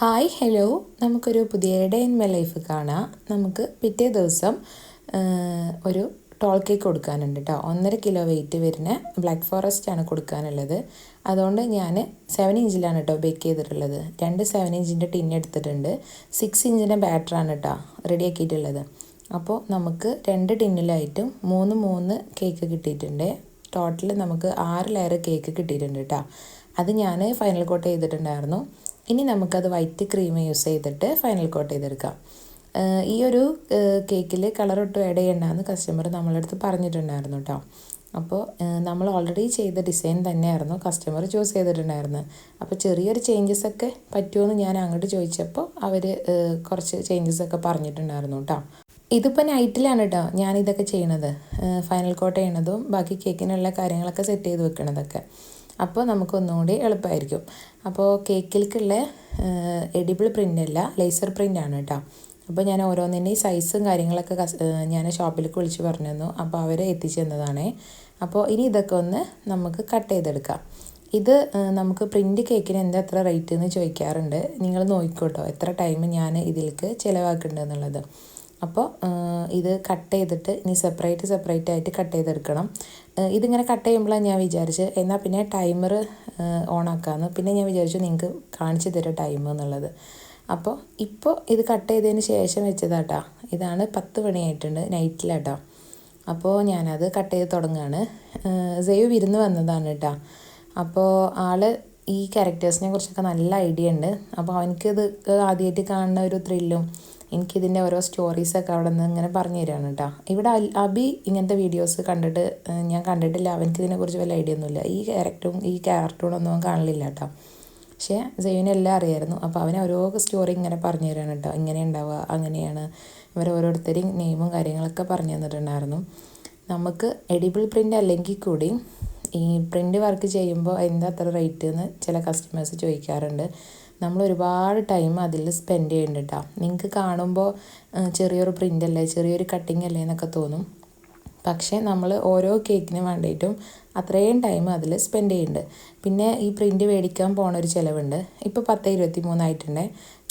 Hi hello നമുക്കൊരു പുതിയ day in my life കാണാം. നമുക്ക് പിറ്റേ ദിവസം ഒരു ടോൾ കേക്ക് കൊടുക്കാനുണ്ട് കേട്ടോ ഒന്നര കിലോ വെയിറ്റ് വരുന്ന ബ്ലാക്ക് ഫോറസ്റ്റ് ആണ് കൊടുക്കാനുള്ളത്. അതുകൊണ്ട് ഞാൻ സെവൻ ഇഞ്ചിലാണ് കേട്ടോ ബേക്ക് ചെയ്തിട്ടുള്ളത്. രണ്ട് സെവൻ ഇഞ്ചിന്റെ ടിൻ എടുത്തിട്ടുണ്ട്. സിക്സ് ഇഞ്ചിന്റെ ബാറ്ററാണ് കേട്ടോ റെഡിയാക്കിയിട്ടുള്ളത് അപ്പോൾ നമുക്ക് രണ്ട് ടിന്നിലായിട്ടും മൂന്ന് മൂന്ന് കേക്ക് കിട്ടിയിട്ടുണ്ട്. ടോട്ടൽ നമുക്ക് ആറ് ലെയർ കേക്ക് കിട്ടിയിട്ടുണ്ട് കേട്ടോ അത് ഞാൻ ഫൈനൽ കോട്ട് ചെയ്തിട്ടുണ്ടായിരുന്നു. ഇനി നമുക്കത് വൈറ്റ് ക്രീം യൂസ് ചെയ്തിട്ട് ഫൈനൽ കോട്ട് ചെയ്തെടുക്കാം. ഈ ഒരു കേക്കിൽ കളർ ഒട്ടും ആഡ് ചെയ്യണ്ടെന്ന് കസ്റ്റമർ നമ്മളടുത്ത് പറഞ്ഞിട്ടുണ്ടായിരുന്നു കേട്ടോ അപ്പോൾ നമ്മൾ ഓൾറെഡി ചെയ്ത ഡിസൈൻ തന്നെയായിരുന്നു കസ്റ്റമർ ചൂസ് ചെയ്തിട്ടുണ്ടായിരുന്നത് അപ്പോൾ ചെറിയൊരു ചേഞ്ചസ് ഒക്കെ പറ്റുമോ ഞാൻ അങ്ങോട്ട് ചോദിച്ചപ്പോൾ അവർ കുറച്ച് ചേഞ്ചസ് ഒക്കെ പറഞ്ഞിട്ടുണ്ടായിരുന്നു കേട്ടോ ഇതിപ്പോൾ നൈറ്റിലാണ് കേട്ടോ ഞാനിതൊക്കെ ചെയ്യണത്. ഫൈനൽ കോട്ട് ചെയ്യണതും ബാക്കി കേക്കിനുള്ള കാര്യങ്ങളൊക്കെ സെറ്റ് ചെയ്ത് വെക്കണതൊക്കെ. അപ്പോൾ നമുക്കൊന്നുകൂടി എളുപ്പമായിരിക്കും അപ്പോൾ കേക്കിലേക്കുള്ള എഡിബിൾ പ്രിന്റ് അല്ല ലേസർ പ്രിന്റ് ആണ് കേട്ടോ. അപ്പോൾ ഞാൻ ഓരോന്നിന്റെയും സൈസും കാര്യങ്ങളൊക്കെ ഞാൻ ഷോപ്പിലേക്ക് വിളിച്ച് പറഞ്ഞു തന്നു അപ്പോൾ അവർ എത്തിച്ചു തന്നതാണേ. അപ്പോൾ ഇനി ഇതൊക്കെ ഒന്ന് നമുക്ക് കട്ട് ചെയ്തെടുക്കാം. ഇത് നമുക്ക് പ്രിന്റ് കേക്കിന് എന്താ എത്ര റേറ്റ് എന്ന് ചോദിക്കാറുണ്ട്. നിങ്ങൾ നോക്കിക്കോട്ടോ എത്ര ടൈം ഞാൻ ഇതിലേക്ക് ചിലവാക്കുന്നുണ്ട് എന്നുള്ളത്. അപ്പോൾ ഇത് കട്ട് ചെയ്തിട്ട് ഇനി സെപ്പറേറ്റ് സെപ്പറേറ്റ് ആയിട്ട് കട്ട് ചെയ്തെടുക്കണം. ഇതിങ്ങനെ കട്ട് ചെയ്യുമ്പോഴാണ് ഞാൻ വിചാരിച്ച് എന്നാൽ പിന്നെ ടൈമർ ഓൺ ആക്കാമെന്ന് പിന്നെ ഞാൻ വിചാരിച്ചു നിങ്ങൾക്ക് കാണിച്ചു തരാം ടൈം എന്നുള്ളത്. അപ്പോൾ ഇപ്പോൾ ഇത് കട്ട് ചെയ്തതിന് ശേഷം വെച്ചതാട്ടാ. ഇതാണ് പത്ത് മണിയായിട്ടുണ്ട് നൈറ്റിലാട്ടോ അപ്പോൾ ഞാനത് കട്ട് ചെയ്ത് തുടങ്ങുകയാണ് സേവ് വിരുന്ന് വന്നതാണ് കേട്ടോ. അപ്പോൾ ആൾ ഈ ക്യാരക്ടേഴ്സിനെ കുറിച്ചൊക്കെ നല്ല ഐഡിയ ഉണ്ട്. അപ്പോൾ അവനക്കിത് ആദ്യമായിട്ട് കാണുന്ന ഒരു ത്രില്ലും എനിക്കിതിന്റെ ഓരോ സ്റ്റോറീസൊക്കെ അവിടെ നിന്ന് ഇങ്ങനെ പറഞ്ഞു തരികയാണ് കേട്ടോ. ഇവിടെ അബി ഇങ്ങനത്തെ വീഡിയോസ് കണ്ടിട്ട് ഞാൻ കണ്ടിട്ടില്ല. അവനക്ക് ഇതിനെക്കുറിച്ച് വല്ല ഐഡിയ ഒന്നുമില്ല. ഈ ക്യാരക്ടറും ഈ കാർട്ടൂണൊന്നും അവൻ കാണലില്ല കേട്ടോ. പക്ഷേ ജെയിന് എല്ലാം അറിയായിരുന്നു. അപ്പോൾ അവൻ ഓരോ സ്റ്റോറി ഇങ്ങനെ പറഞ്ഞു തരാണ് കേട്ടോ. ഇങ്ങനെ ഉണ്ടാവുക അങ്ങനെയാണ്. ഇവർ ഓരോരുത്തരെയും നെയിമും കാര്യങ്ങളൊക്കെ പറഞ്ഞു തന്നിട്ടുണ്ടായിരുന്നു. നമുക്ക് എഡിബിൾ പ്രിന്റ് അല്ലെങ്കിൽ കൂടി ഈ പ്രിന്റ് വർക്ക് ചെയ്യുമ്പോൾ എന്താ അത്ര റേറ്റ് എന്ന് ചില കസ്റ്റമേഴ്സ് ചോദിക്കാറുണ്ട്. നമ്മൾ ഒരുപാട് ടൈം അതിൽ സ്പെൻഡ് ചെയ്യുന്നുണ്ട് നിങ്ങൾക്ക് കാണുമ്പോൾ ചെറിയൊരു പ്രിന്റ് അല്ലേ ചെറിയൊരു കട്ടിങ് അല്ലേ എന്നൊക്കെ തോന്നും. പക്ഷേ നമ്മൾ ഓരോ കേക്കിന് വേണ്ടിയിട്ടും അത്രയും ടൈം അതിൽ സ്പെൻഡ് ചെയ്യുന്നുണ്ട് പിന്നെ ഈ പ്രിന്റ് മേടിക്കാൻ പോണ ഒരു ചിലവുണ്ട്. ഇപ്പോൾ പത്ത് ഇരുപത്തി മൂന്നായിട്ടുണ്ട്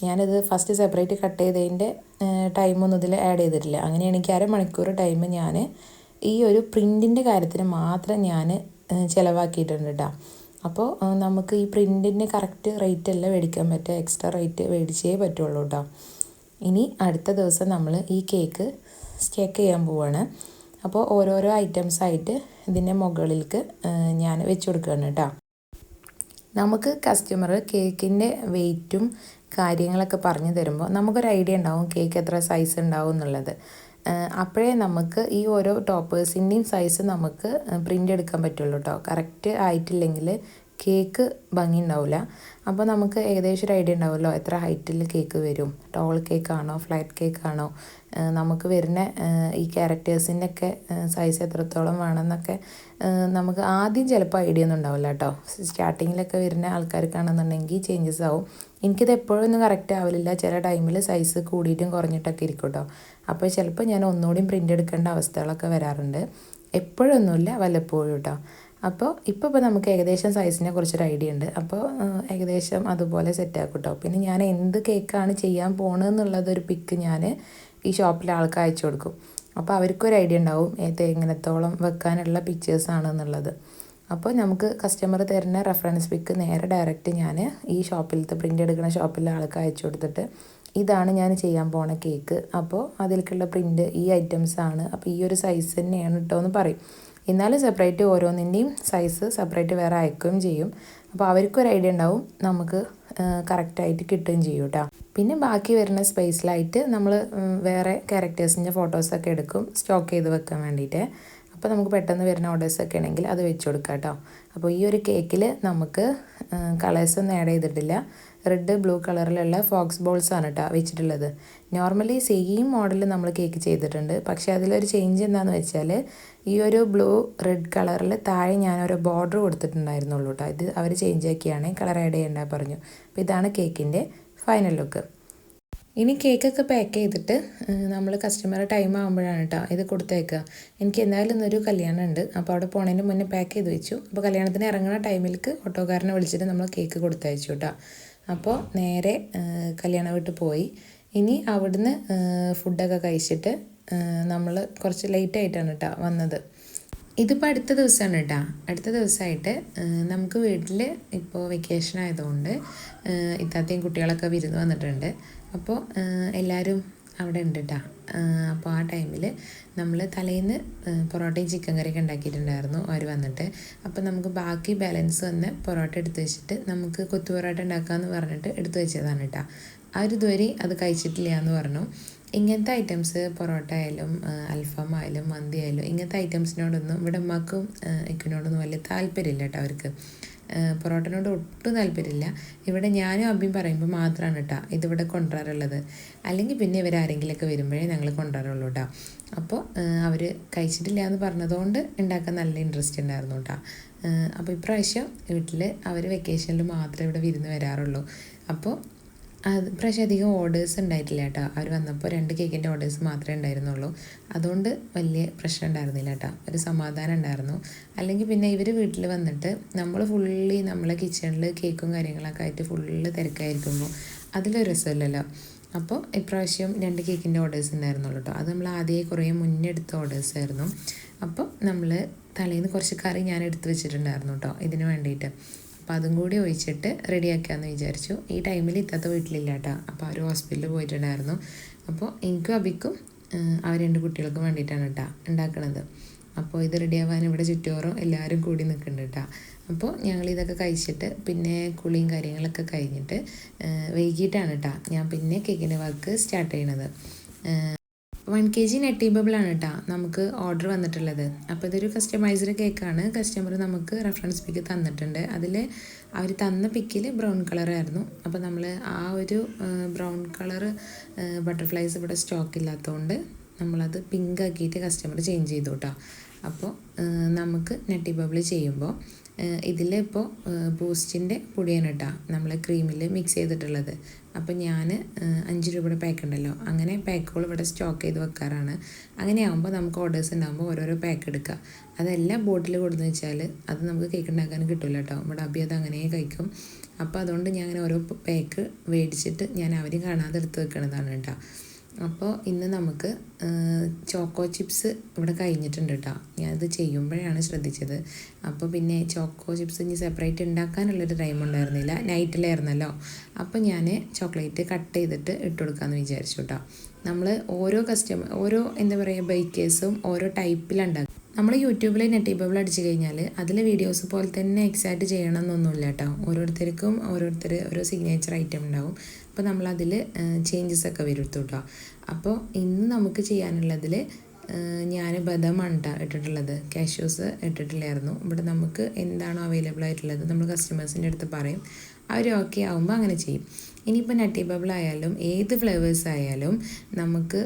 ഞാനിത് ഫസ്റ്റ് സെപ്പറേറ്റ് കട്ട് ചെയ്തതിന്റെ ടൈമൊന്നും ഇതിൽ ആഡ് ചെയ്തിട്ടില്ല. അങ്ങനെയാണെങ്കിൽ അരമണിക്കൂർ ടൈം ഞാൻ ഈ ഒരു പ്രിന്റിന്റെ കാര്യത്തിന് മാത്രം ഞാൻ ചിലവാക്കിയിട്ടുണ്ട് കേട്ടോ അപ്പോൾ നമുക്ക് ഈ പ്രിന്റിന് കറക്റ്റ് റേറ്റ് അല്ല മേടിക്കാൻ പറ്റുക. എക്സ്ട്രാ റേറ്റ് മേടിച്ചേ പറ്റുള്ളൂ കേട്ടോ ഇനി അടുത്ത ദിവസം നമ്മൾ ഈ കേക്ക് സ്റ്റേക്ക് ചെയ്യാൻ പോവാണ്. അപ്പോൾ ഓരോരോ ഐറ്റംസ് ആയിട്ട് ഇതിന്റെ മുകളിലേക്ക് ഞാൻ വെച്ച് കൊടുക്കുകയാണ് കേട്ടോ നമുക്ക് കസ്റ്റമർ കേക്കിന്റെ വെയ്റ്റും കാര്യങ്ങളൊക്കെ പറഞ്ഞു തരുമ്പോൾ നമുക്കൊരു ഐഡിയ ഉണ്ടാവും കേക്ക് എത്ര സൈസ് ഉണ്ടാവും എന്നുള്ളത്. അപ്പോഴേ നമുക്ക് ഈ ഓരോ ടോപ്പേഴ്സിന്റെയും സൈസ് നമുക്ക് പ്രിന്റ് എടുക്കാൻ പറ്റുള്ളൂ കേട്ടോ കറക്റ്റ് ആയിട്ടില്ലെങ്കിൽ കേക്ക് ഭംഗി ഉണ്ടാവില്ല അപ്പോൾ നമുക്ക് ഏകദേശം ഒരു ഐഡിയ ഉണ്ടാവുമല്ലോ എത്ര ഹൈറ്റിൽ കേക്ക് വരും. ടോൾ കേക്കാണോ ഫ്ലാറ്റ് കേക്കാണോ നമുക്ക് വരുന്ന ഈ ക്യാരക്ടേഴ്സിന്റെ ഒക്കെ സൈസ് എത്രത്തോളം വേണമെന്നൊക്കെ നമുക്ക് ആദ്യം ചിലപ്പോൾ ഐഡിയ ഒന്നും ഉണ്ടാവില്ല കേട്ടോ സ്റ്റാർട്ടിങ്ങിലൊക്കെ വരുന്ന ആൾക്കാർക്കാണെന്നുണ്ടെങ്കിൽ ചേഞ്ചസ് ആവും. എനിക്കിത് എപ്പോഴൊന്നും കറക്റ്റ് ആവില്ല ചില ടൈമിൽ സൈസ് കൂടിയിട്ടും കുറഞ്ഞിട്ടൊക്കെ ഇരിക്കും കേട്ടോ അപ്പോൾ ചിലപ്പോൾ ഞാൻ ഒന്നുകൂടിയും പ്രിന്റ് എടുക്കേണ്ട അവസ്ഥകളൊക്കെ വരാറുണ്ട്. എപ്പോഴൊന്നുമില്ല വല്ലപ്പോഴും കേട്ടോ അപ്പോൾ ഇപ്പോൾ ഇപ്പോൾ നമുക്ക് ഏകദേശം സൈസിനെ കുറിച്ചൊരു ഐഡിയ ഉണ്ട്. അപ്പോൾ ഏകദേശം അതുപോലെ സെറ്റ് ആക്കും കേട്ടോ പിന്നെ ഞാൻ എന്ത് കേക്കാണ് ചെയ്യാൻ പോണെന്നുള്ളതൊരു പിക്ക് ഞാൻ ഈ ഷോപ്പിലെ ആൾക്ക് അയച്ചു കൊടുക്കും. അപ്പോൾ അവർക്കൊരു ഐഡിയ ഉണ്ടാവും. ഏത് എങ്ങനത്തോളം വെക്കാനുള്ള പിക്ചേഴ്സ് ആണെന്നുള്ളത്. അപ്പോൾ നമുക്ക് കസ്റ്റമർ തരുന്ന റെഫറൻസ് പിക്ക് നേരെ ഡയറക്റ്റ് ഞാൻ ഈ ഷോപ്പിലത്തെ പ്രിന്റ് എടുക്കുന്ന ഷോപ്പിലെ ആൾക്ക് അയച്ചു കൊടുത്തിട്ട് ഇതാണ് ഞാൻ ചെയ്യാൻ പോണ കേക്ക് അപ്പോൾ അതിലേക്കുള്ള പ്രിന്റ് ഈ ഐറ്റംസ് ആണ്. അപ്പോൾ ഈ ഒരു സൈസ് തന്നെയാണ് കേട്ടോ എന്ന് പറയും. എന്നാലും സെപ്പറേറ്റ് ഓരോന്നിന്റെയും സൈസ് സെപ്പറേറ്റ് വേറെ അയക്കുകയും ചെയ്യും. അപ്പോൾ അവർക്കൊരു ഐഡിയ ഉണ്ടാവും. നമുക്ക് കറക്റ്റായിട്ട് കിട്ടുകയും ചെയ്യും കേട്ടോ പിന്നെ ബാക്കി വരുന്ന സ്പേസിലായിട്ട് നമ്മൾ വേറെ ക്യാരക്ടേഴ്സിന്റെ ഫോട്ടോസൊക്കെ എടുക്കും. സ്റ്റോക്ക് ചെയ്ത് വെക്കാൻ വേണ്ടിയിട്ട്. അപ്പോൾ നമുക്ക് പെട്ടെന്ന് വരുന്ന ഓർഡേഴ്സൊക്കെ ആണെങ്കിൽ അത് വെച്ച് കൊടുക്കാം കേട്ടോ. അപ്പോൾ ഈ ഒരു കേക്കിൽ നമുക്ക് കളേഴ്സൊന്നും ആഡ് ചെയ്തിട്ടില്ല. റെഡ് ബ്ലൂ കളറിലുള്ള ഫോക്സ് ബോൾസ് ആണ് കേട്ടോ വെച്ചിട്ടുള്ളത്. നോർമലി സെയിം മോഡൽ നമ്മൾ കേക്ക് ചെയ്തിട്ടുണ്ട്. പക്ഷേ അതിലൊരു ചേഞ്ച് എന്താണെന്ന് വെച്ചാൽ ഈ ഒരു ബ്ലൂ റെഡ് കളറിൽ താഴെ ഞാനൊരു ബോർഡർ കൊടുത്തിട്ടുണ്ടായിരുന്നുള്ളൂ കേട്ടോ. ഇത് അവർ ചേഞ്ച് ആക്കിയാണ്. കളർ ആഡ് ചെയ്യേണ്ട പറഞ്ഞു. അപ്പോൾ ഇതാണ് കേക്കിന്റെ ഫൈനൽ ലുക്ക് ഇനി കേക്കൊക്കെ പാക്ക് ചെയ്തിട്ട് നമ്മൾ കസ്റ്റമർ ടൈം ആകുമ്പോഴാണ് കേട്ടോ ഇത് കൊടുത്തേക്കുക എനിക്ക് എന്തായാലും ഇന്നൊരു കല്യാണം ഉണ്ട്. അപ്പോൾ അവിടെ പോണതിന് മുന്നേ പാക്ക് ചെയ്ത് വെച്ചു. അപ്പോൾ കല്യാണത്തിന് ഇറങ്ങുന്ന ടൈമിലേക്ക് ഓട്ടോക്കാരനെ വിളിച്ചിട്ട് നമ്മൾ കേക്ക് കൊടുത്തയച്ചു കേട്ടോ അപ്പോൾ നേരെ കല്യാണ വീട്ടിൽ പോയി. ഇനി അവിടുന്ന് ഫുഡൊക്കെ കഴിച്ചിട്ട് നമ്മൾ കുറച്ച് ലേറ്റ് ആയിട്ടാണ് കേട്ടോ വന്നത്. ഇതിപ്പോൾ അടുത്ത ദിവസമാണ് കേട്ടോ അടുത്ത ദിവസമായിട്ട് നമുക്ക് വീട്ടിൽ ഇപ്പോൾ വെക്കേഷൻ ആയതുകൊണ്ട് ഇത്താത്തയും കുട്ടികളൊക്കെ വിരുന്ന് വന്നിട്ടുണ്ട്. അപ്പോൾ എല്ലാവരും അവിടെ ഉണ്ട് കേട്ടോ അപ്പോൾ ആ ടൈമിൽ നമ്മൾ തലേന്ന് പൊറോട്ടയും ചിക്കൻ കറിയൊക്കെ ഉണ്ടാക്കിയിട്ടുണ്ടായിരുന്നു അവർ വന്നിട്ട്. അപ്പോൾ നമുക്ക് ബാക്കി ബാലൻസ് വന്ന് പൊറോട്ട എടുത്ത് വെച്ചിട്ട് നമുക്ക് കൊത്തു പൊറോട്ട ഉണ്ടാക്കാമെന്ന് പറഞ്ഞിട്ട് എടുത്തു വെച്ചതാണ് കേട്ടോ ആ ഒരു ഇതുവരെ അത് കഴിച്ചിട്ടില്ല എന്ന് പറഞ്ഞു. ഇങ്ങനത്തെ ഐറ്റംസ് പൊറോട്ട ആയാലും അൽഫാം ആയാലും മന്തി ആയാലും ഇങ്ങനത്തെ ഐറ്റംസിനോടൊന്നും ഇവിടെ അമ്മക്കും ഇക്കിനോടൊന്നും വലിയ താല്പര്യമില്ല കേട്ടോ അവർക്ക്. പൊറോട്ടനോട് ഒട്ടും താല്പര്യമില്ല. ഇവിടെ ഞാനും അബ്ബിയും പറയുമ്പോൾ മാത്രമാണ് കേട്ടോ ഇതിവിടെ കൊണ്ടുവരാറുള്ളത് അല്ലെങ്കിൽ പിന്നെ ഇവർ ആരെങ്കിലുമൊക്കെ വരുമ്പോഴേ ഞങ്ങൾ കൊണ്ടുവരുള്ളൂ കേട്ടോ അപ്പോൾ അവർ കഴിച്ചിട്ടില്ല എന്ന് പറഞ്ഞതുകൊണ്ട് ഉണ്ടാക്കാൻ നല്ല ഇൻട്രസ്റ്റ് ഉണ്ടായിരുന്നു കേട്ടോ അപ്പോൾ ഇപ്രാവശ്യം വീട്ടിൽ അവർ വെക്കേഷനിൽ മാത്രമേ ഇവിടെ വിരുന്ന് വരാറുള്ളൂ. അപ്പോൾ അത് പ്രാവശ്യം അധികം ഓർഡേഴ്സ് ഉണ്ടായിട്ടില്ല കേട്ടോ. അവർ വന്നപ്പോൾ രണ്ട് കേക്കിന്റെ ഓർഡേഴ്സ് മാത്രമേ ഉണ്ടായിരുന്നുള്ളൂ. അതുകൊണ്ട് വലിയ പ്രശ്നം ഉണ്ടായിരുന്നില്ല കേട്ടോ. ഒരു സമാധാനം ഉണ്ടായിരുന്നു. അല്ലെങ്കിൽ പിന്നെ ഇവർ വീട്ടിൽ വന്നിട്ട് നമ്മൾ ഫുള്ളി നമ്മളെ കിച്ചണിൽ കേക്കും കാര്യങ്ങളൊക്കെ ആയിട്ട് ഫുള്ള് തിരക്കായിരിക്കുമ്പോൾ അതിലൊരു രസമില്ലല്ലോ. അപ്പോൾ ഇപ്രാവശ്യം രണ്ട് കേക്കിന്റെ ഓർഡേഴ്സ് ഉണ്ടായിരുന്നുള്ളൂ കേട്ടോ. അത് നമ്മൾ ആദ്യമേ കുറേ മുന്നേ എടുത്ത ഓർഡേഴ്സ് ആയിരുന്നു. അപ്പോൾ നമ്മൾ തലേന്ന് കുറച്ച് കറി ഞാൻ എടുത്ത് വെച്ചിട്ടുണ്ടായിരുന്നു കേട്ടോ. ഇതിന് വേണ്ടിയിട്ട്. അപ്പോൾ അതും കൂടി ഒഴിച്ചിട്ട് റെഡിയാക്കാമെന്ന് വിചാരിച്ചു. ഈ ടൈമിൽ ഇത്താത്ത വീട്ടിലില്ല കേട്ടോ. അപ്പോൾ അവർ ഹോസ്പിറ്റലിൽ പോയിട്ടുണ്ടായിരുന്നു. അപ്പോൾ എനിക്കും അബിക്കും അവർ രണ്ട് കുട്ടികൾക്കും വേണ്ടിയിട്ടാണ് കേട്ടോ ഉണ്ടാക്കണത്. അപ്പോൾ ഇത് റെഡിയാവാൻ ഇവിടെ ചുറ്റോറും എല്ലാവരും കൂടി നിൽക്കുന്നുണ്ട് കേട്ടോ. അപ്പോൾ ഞങ്ങൾ ഇതൊക്കെ കഴിച്ചിട്ട് പിന്നെ കുളിയും കാര്യങ്ങളൊക്കെ കഴിഞ്ഞിട്ട് വൈകിട്ടാണ് കേട്ടോ ഞാൻ പിന്നെ കേക്കിന്റെ വർക്ക് സ്റ്റാർട്ട് ചെയ്യണത്. വൺ കെ ജി നെറ്റീബിളാണ് കേട്ടോ നമുക്ക് ഓർഡർ വന്നിട്ടുള്ളത്. അപ്പോൾ ഇതൊരു കസ്റ്റമൈസ്ഡ് കേക്കാണ് കസ്റ്റമർ നമുക്ക് റെഫറൻസ് പിക്ക് തന്നിട്ടുണ്ട്. അതിൽ അവർ തന്ന പിക്കിൽ ബ്രൗൺ കളറായിരുന്നു അപ്പോൾ നമ്മൾ ആ ഒരു ബ്രൗൺ കളർ ബട്ടർഫ്ലൈസ് ഇവിടെ സ്റ്റോക്ക് ഇല്ലാത്തതുകൊണ്ട് നമ്മളത് പിങ്ക് ആക്കിയിട്ട് കസ്റ്റമർ ചേഞ്ച് ചെയ്തു കേട്ടോ അപ്പോൾ നമുക്ക് നെറ്റി ബബിൾ ചെയ്യുമ്പോൾ ഇതിലിപ്പോൾ ബൂസ്റ്റിന്റെ പൊടിയാണ് കേട്ടോ നമ്മൾ ക്രീമിൽ മിക്സ് ചെയ്തിട്ടുള്ളത്. അപ്പോൾ ഞാൻ അഞ്ച് രൂപയുടെ പാക്ക് ഉണ്ടല്ലോ. അങ്ങനെ പാക്കുകൾ ഇവിടെ സ്റ്റോക്ക് ചെയ്ത് വെക്കാറാണ്. അങ്ങനെ ആകുമ്പോൾ നമുക്ക് ഓർഡേഴ്സ് ഉണ്ടാകുമ്പോൾ ഓരോരോ പാക്ക് എടുക്കുക അതെല്ലാം ബോട്ടിൽ കൊടുത്തു വെച്ചാൽ അത് നമുക്ക് കേക്ക് ഉണ്ടാക്കാൻ കിട്ടില്ല കേട്ടോ ഇവിടെ അബി അത് അങ്ങനെ കഴിക്കും. അപ്പോൾ അതുകൊണ്ട് ഞാൻ അങ്ങനെ ഓരോ പാക്ക് മേടിച്ചിട്ട് ഞാൻ അവരും കാണാതെ എടുത്ത് വെക്കണതാണ് കേട്ടോ അപ്പോൾ ഇന്ന് നമുക്ക് ചോക്കോ ചിപ്സ് ഇവിടെ കഴിഞ്ഞിട്ടുണ്ട് കേട്ടോ. ഞാനത് ചെയ്യുമ്പോഴാണ് ശ്രദ്ധിച്ചത്. അപ്പോൾ പിന്നെ ചോക്കോ ചിപ്സ് ഇനി സെപ്പറേറ്റ് ഉണ്ടാക്കാനുള്ളൊരു ടൈം ഉണ്ടായിരുന്നില്ല. നൈറ്റിലായിരുന്നല്ലോ. അപ്പോൾ ഞാൻ ചോക്ലേറ്റ് കട്ട് ചെയ്തിട്ട് ഇട്ട് കൊടുക്കാമെന്ന് വിചാരിച്ചു കേട്ടോ. നമ്മൾ ഓരോ കസ്റ്റമർ ഓരോ എന്താ പറയുക ബേക്കേഴ്സും ഓരോ ടൈപ്പിലുണ്ടാക്കും നമ്മൾ യൂട്യൂബിൽ നെറ്റി ബബിൾ അടിച്ചു കഴിഞ്ഞാൽ അതിലെ വീഡിയോസ് പോലെ തന്നെ എക്സാക്ട് ചെയ്യണം എന്നൊന്നുമില്ല കേട്ടോ ഓരോരുത്തർക്കും ഓരോരുത്തർ ഓരോ സിഗ്നേച്ചർ ഐറ്റം ഉണ്ടാവും. അപ്പോൾ നമ്മളതിൽ ചേഞ്ചസ് ഒക്കെ വരുത്തും കേട്ടോ അപ്പോൾ ഇന്ന് നമുക്ക് ചെയ്യാനുള്ളതിൽ ഞാൻ ബദമാണ് കേട്ടോ ഇട്ടിട്ടുള്ളത്. കാഷ്യൂസ് ഇട്ടിട്ടില്ലായിരുന്നു. ഇവിടെ നമുക്ക് എന്താണോ അവൈലബിൾ ആയിട്ടുള്ളത് നമ്മൾ കസ്റ്റമേഴ്സിന്റെ അടുത്ത് പറയും. അവർ ഓക്കെ ആകുമ്പോൾ അങ്ങനെ ചെയ്യും. ഇനിയിപ്പോൾ നട്ടി ബബിൾ ആയാലും ഏത് ഫ്ലേവേഴ്സ് ആയാലും നമുക്ക്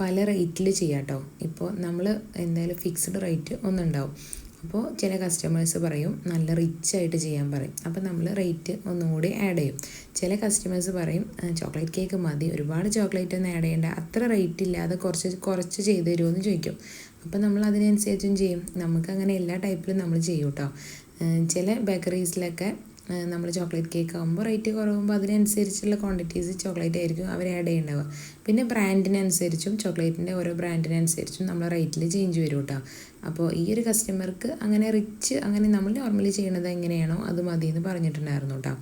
പല റേറ്റിൽ ചെയ്യാം കേട്ടോ ഇപ്പോൾ നമ്മൾ എന്തായാലും ഫിക്സ്ഡ് റേറ്റ് ഒന്നുണ്ടാവും. അപ്പോൾ ചില കസ്റ്റമേഴ്സ് പറയും നല്ല റിച്ച് ആയിട്ട് ചെയ്യാൻ പറയും. അപ്പോൾ നമ്മൾ റേറ്റ് ഒന്നുകൂടി ആഡ് ചെയ്യും. ചില കസ്റ്റമേഴ്സ് പറയും ചോക്ലേറ്റ് കേക്ക് മതി. ഒരുപാട് ചോക്ലേറ്റ് ഒന്നും ആഡ് ചെയ്യേണ്ട. അത്ര റേറ്റ് ഇല്ലാതെ കുറച്ച് കുറച്ച് ചെയ്ത് തരുമോ ചോദിക്കും. അപ്പോൾ നമ്മൾ അതിനനുസരിച്ചും ചെയ്യും. നമുക്ക് അങ്ങനെ എല്ലാ ടൈപ്പിലും നമ്മൾ ചെയ്യും കേട്ടോ ചില ബേക്കറീസിലൊക്കെ നമ്മൾ ചോക്ലേറ്റ് കേക്ക് ആകുമ്പോൾ റേറ്റ് കുറവുമ്പോൾ അതിനനുസരിച്ചുള്ള ക്വാണ്ടിറ്റീസ് ചോക്ലേറ്റ് ആയിരിക്കും അവർ ആഡ് ചെയ്യുന്നുണ്ടാവുക പിന്നെ ബ്രാൻഡിനനുസരിച്ചും ചോക്ലേറ്റിന്റെ ഓരോ ബ്രാൻഡിനനുസരിച്ചും നമ്മൾ റേറ്റിൽ ചേഞ്ച് വരും കേട്ടോ അപ്പോൾ ഈ ഒരു കസ്റ്റമർക്ക് അങ്ങനെ റിച്ച് അങ്ങനെ നമ്മൾ നോർമലി ചെയ്യണത് എങ്ങനെയാണോ അത് മതി എന്ന് പറഞ്ഞിട്ടുണ്ടായിരുന്നു കേട്ടോ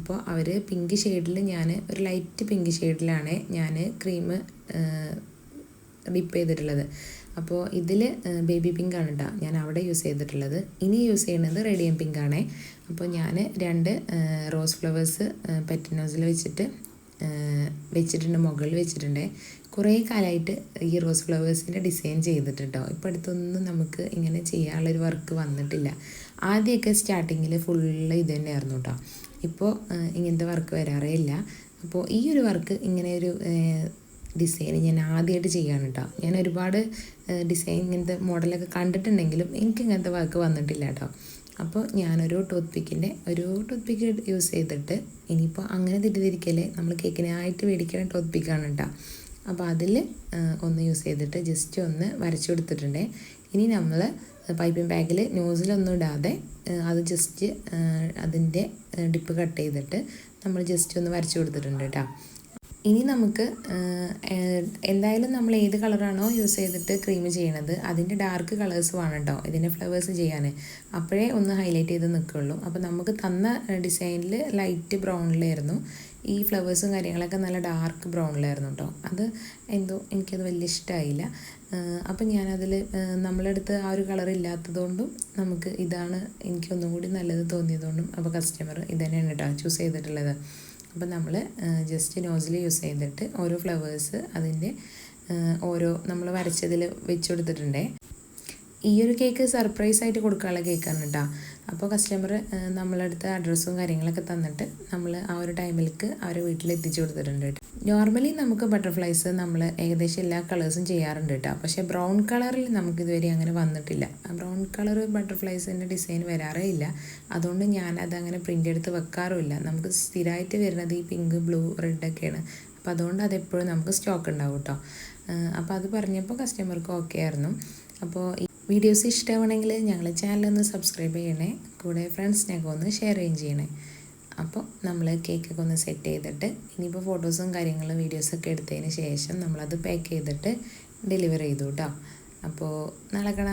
അപ്പോൾ അവർ പിങ്ക് ഷെയ്ഡിൽ ഞാൻ ഒരു ലൈറ്റ് പിങ്ക് ഷെയ്ഡിലാണ് ഞാൻ ക്രീം ഡിപ്പ് ചെയ്തിട്ടുള്ളത്. അപ്പോൾ ഇതിൽ ബേബി പിങ്ക് ആണ് കേട്ടോ ഞാൻ അവിടെ യൂസ് ചെയ്തിട്ടുള്ളത്. ഇനി യൂസ് ചെയ്യുന്നത് റേഡിയം പിങ്ക് ആണേ. അപ്പോൾ ഞാൻ രണ്ട് റോസ് ഫ്ലവേഴ്സ് പെറ്റിനോസിൽ വെച്ചിട്ട് വെച്ചിട്ടുണ്ട് മുകളിൽ വെച്ചിട്ടുണ്ട്. കുറേ കാലമായിട്ട് ഈ റോസ് ഫ്ലവേഴ്സിന്റെ ഡിസൈൻ ചെയ്തിട്ടുണ്ടോ? ഇപ്പോൾ അടുത്തൊന്നും നമുക്ക് ഇങ്ങനെ ചെയ്യാനുള്ളൊരു വർക്ക് വന്നിട്ടില്ല. ആദ്യമൊക്കെ സ്റ്റാർട്ടിങ്ങിൽ ഫുള്ള് ഇത് തന്നെയായിരുന്നു കേട്ടോ ഇപ്പോൾ ഇങ്ങനത്തെ വർക്ക് വരാറേ ഇല്ല. അപ്പോൾ ഈ ഒരു വർക്ക് ഇങ്ങനെ ഒരു ഡിസൈൻ ഞാൻ ആദ്യമായിട്ട് ചെയ്യാണ് കേട്ടോ ഞാൻ ഒരുപാട് ഡിസൈൻ ഇങ്ങനത്തെ മോഡലൊക്കെ കണ്ടിട്ടുണ്ടെങ്കിലും എനിക്ക് ഇങ്ങനത്തെ വർക്ക് വന്നിട്ടില്ല കേട്ടോ അപ്പോൾ ഞാനൊരു ടൂത്ത് പിക്കിന്റെ ഒരു ടൂത്ത് പിക്ക് യൂസ് ചെയ്തിട്ട് ഇനിയിപ്പോൾ അങ്ങനെ തെറ്റിദ്ധരിക്കല്ലേ? നമ്മൾ കേക്കിനായിട്ട് മേടിക്കുന്ന ടൂത്ത് പിക്കാണ് കേട്ടോ. അപ്പോൾ അതിൽ ഒന്ന് യൂസ് ചെയ്തിട്ട് ജസ്റ്റ് ഒന്ന് വരച്ചു കൊടുത്തിട്ടുണ്ട്. ഇനി നമ്മൾ പൈപ്പിംഗ് ബാഗിൽ ന്യൂസിലൊന്നും ഇടാതെ അത് ജസ്റ്റ് അതിന്റെ ഡിപ്പ് കട്ട് ചെയ്തിട്ട് നമ്മൾ ജസ്റ്റ് ഒന്ന് വരച്ചു കൊടുത്തിട്ടുണ്ട് കേട്ടോ. ഇനി നമുക്ക് എന്തായാലും നമ്മൾ ഏത് കളറാണോ യൂസ് ചെയ്തിട്ട് ക്രീം ചെയ്യണത് അതിന്റെ ഡാർക്ക് കളേഴ്സ് വേണം കേട്ടോ ഇതിന്റെ ഫ്ലവേഴ്സ് ചെയ്യാൻ. അപ്പോഴേ ഒന്ന് ഹൈലൈറ്റ് ചെയ്ത് നിൽക്കുള്ളൂ. അപ്പോൾ നമുക്ക് തന്ന ഡിസൈനിൽ ലൈറ്റ് ബ്രൗണിലായിരുന്നു. ഈ ഫ്ലവേഴ്സും കാര്യങ്ങളൊക്കെ നല്ല ഡാർക്ക് ബ്രൗണിലായിരുന്നു കേട്ടോ അത് എന്തോ എനിക്കത് വലിയ ഇഷ്ടമായില്ല അപ്പം ഞാനതിൽ നമ്മളെടുത്ത് ആ ഒരു കളർ ഇല്ലാത്തതുകൊണ്ടും നമുക്ക് ഇതാണ് എനിക്കൊന്നും കൂടി നല്ലത് തോന്നിയതുകൊണ്ടും അപ്പോൾ കസ്റ്റമർ ഇത് തന്നെയാണ് കേട്ടോ ചൂസ് ചെയ്തിട്ടുള്ളത്. അപ്പം നമ്മൾ ജസ്റ്റ് നോസിൽ യൂസ് ചെയ്തിട്ട് ഓരോ ഫ്ലവേഴ്സ് അതിന്റെ ഓരോ നമ്മൾ വരച്ചതിൽ വെച്ച് കൊടുത്തിട്ടുണ്ടേ. ഈ ഒരു കേക്ക് സർപ്രൈസ് ആയിട്ട് കൊടുക്കാനുള്ള കേക്കാണ് കേട്ടോ അപ്പോൾ കസ്റ്റമർ നമ്മളടുത്ത് അഡ്രസ്സും കാര്യങ്ങളൊക്കെ തന്നിട്ട് നമ്മൾ ആ ഒരു ടൈമിലേക്ക് അവരെ വീട്ടിൽ എത്തിച്ചു കൊടുത്തിട്ടുണ്ട് കേട്ടോ നോർമലി നമുക്ക് ബട്ടർഫ്ലൈസ് നമ്മൾ ഏകദേശം എല്ലാ കളേഴ്സും ചെയ്യാറുണ്ട് കേട്ടോ പക്ഷേ ബ്രൗൺ കളറിൽ നമുക്ക് ഇതുവരെ അങ്ങനെ വന്നിട്ടില്ല. ബ്രൗൺ കളർ ബട്ടർഫ്ലൈസിന്റെ ഡിസൈൻ വരാറേ ഇല്ല. അതുകൊണ്ട് ഞാനത് അങ്ങനെ പ്രിന്റ് എടുത്ത് വെക്കാറുമില്ല നമുക്ക് സ്ഥിരമായിട്ട് വരുന്നത് ഈ പിങ്ക് ബ്ലൂ റെഡ് ഒക്കെയാണ്. അപ്പോൾ അതുകൊണ്ട് അതെപ്പോഴും നമുക്ക് സ്റ്റോക്ക് ഉണ്ടാവും കേട്ടോ അപ്പോൾ അത് പറഞ്ഞപ്പോൾ കസ്റ്റമർക്ക് ഓക്കെ ആയിരുന്നു. അപ്പോൾ വീഡിയോസ് ഇഷ്ടമാണെങ്കിൽ ഞങ്ങളെ ചാനലൊന്ന് സബ്സ്ക്രൈബ് ചെയ്യണേ. കൂടെ ഫ്രണ്ട്സിനൊക്കെ ഒന്ന് ഷെയർ ചെയ്യും ചെയ്യണേ. അപ്പോൾ നമ്മൾ കേക്കൊക്കെ ഒന്ന് സെറ്റ് ചെയ്തിട്ട് ഇനിയിപ്പോൾ ഫോട്ടോസും കാര്യങ്ങളും വീഡിയോസൊക്കെ എടുത്തതിന് ശേഷം നമ്മളത് പാക്ക് ചെയ്തിട്ട് ഡെലിവർ ചെയ്തു കേട്ടോ. അപ്പോൾ നാളെ കാണാം.